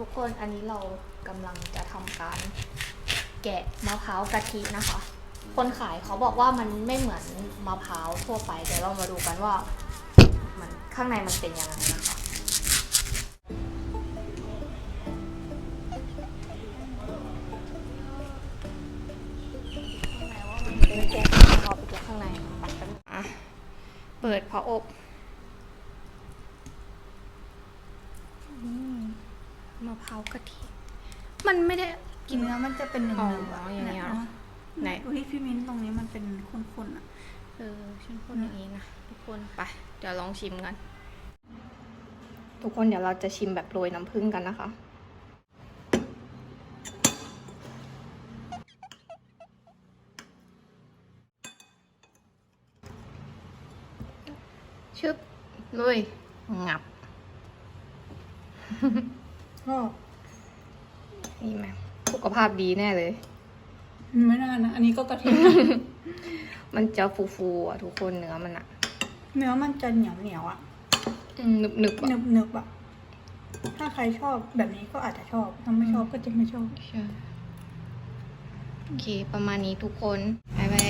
ทุกคนอันนี้เรากำลังจะทำการแกะมะพร้าวกะทินะคะ คนขายเขาบอกว่ามันไม่เหมือนมะพร้าวทั่วไปเดี๋ยวเรามาดูกันว่า มันข้างในมันเป็นยังไงนะคะข้างในว่ามันเป็นแกะเราไปแกะข้างในปัดกันอะเปิดพออบอืมมะพร้าวกะทิมันไม่ได้กินเนื้อมันจะเป็นหนึ่งอ๋อหนึ่งอะอย่างเงี้ยเนาะไหนดูที่พี่มิ้นตรงนี้มันเป็นข้นๆอะ เออฉันพูดอย่างนี้นะทุกคนไปเดี๋ยวลองชิมกัน ทุกคนเดี๋ยวเราจะชิมแบบโรยน้ำผึ้งกันนะคะ ชึบลุยงับก็ นี่ไหมสุขภาพดีแน่เลย ไม่น่านะ อันนี้ก็กะทิมันจะฟูๆอะทุกคนเนื้อมันอะ เนื้อมันจะเหนียวเหนียวๆอะหนึบหนึบๆหอะนึบหนึบๆอะ ถ้าใครชอบแบบนี้ก็อาจจะชอบ ถ้าไม่ชอบก็จะไม่ชอบใช่โอเค ประมาณนี้ทุกคน บ๊ายบาย